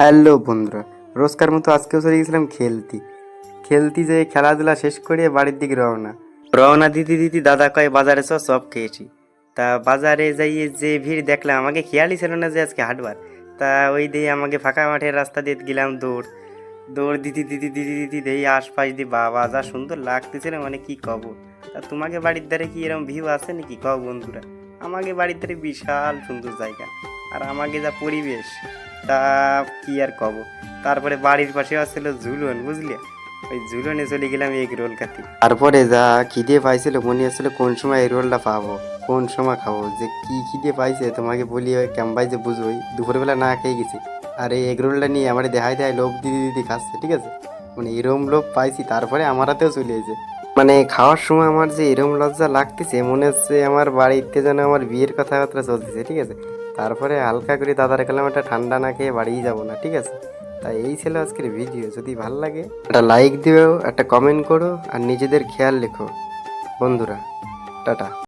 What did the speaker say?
Hello বন্ধুরা, রোজকার মতো আজকেও চলে গেছিলাম খেলতি। খেলতি যে খেলাধুলা শেষ করে বাড়ির দিকে রওনা। রওনা দিতে দিতে দাদা কয়, বাজারে চ, সব খেয়েছি। তা বাজারে যাইয়ে যে ভিড় দেখলাম, আমাকে খেয়ালই ছিল না যে আজকে হাটবার। তা ওই দিয়ে আমাকে ফাঁকা মাঠের রাস্তা দিয়ে গেলাম দৌড়। দৌড় দিতে দিতে দিতে দিতে দেই, আশপাশ দিয়ে, বাবা, যা সুন্দর লাগতেছিল মানে কি কব? তা তোমাকে বাড়ির ধারে কি এরকম ভিউ আছে নাকি? কব বন্ধুরা, আমাকে বাড়ির ধারে বিশাল সুন্দর জায়গা। আর আমাকে যা পরিবেশ। তা কি আর কব? তারপরে বাড়ির পাশে আসছিল ঝুলন, বুঝলি? ওই ঝুলনে চলে গেলাম এগ রোল খাতে তারপরে যা খিদে পাইছিল, মনে হচ্ছিল কোন সময় এই রোলটা পাবো, কোন সময় খাব, যে কি খিদে পাইছে তোমাকে বলি ক্যাম্পাই যে বুঝবোই দুপুরবেলা না খেয়ে গেছি। আর এই এগ রোলটা নিয়ে আমার দেখাই দেয় লোভ দিদি দিদি খাচ্ছে, ঠিক আছে? মানে এরম লোভ পাইছি, তারপরে আমার হাতেও চলে এসেছে। মানে খাওয়ার সময় আমার যে এরম লজ্জা লাগতেছে, মনে হচ্ছে আমার বাড়িতে যেন আমার বিয়ের কথাবার্তা চলতেছে, ঠিক আছে? তারপরে হালকা করে দাদার গেলাম একটা ঠান্ডা না খেয়ে বাড়িয়ে যাব না, ঠিক আছে? তাই এই ছিল আজকের ভিডিও যদি ভালো লাগে একটা লাইক দিও, একটা কমেন্ট করো, আর নিজেদের খেয়াল রেখো। বন্ধুরা, টাটা।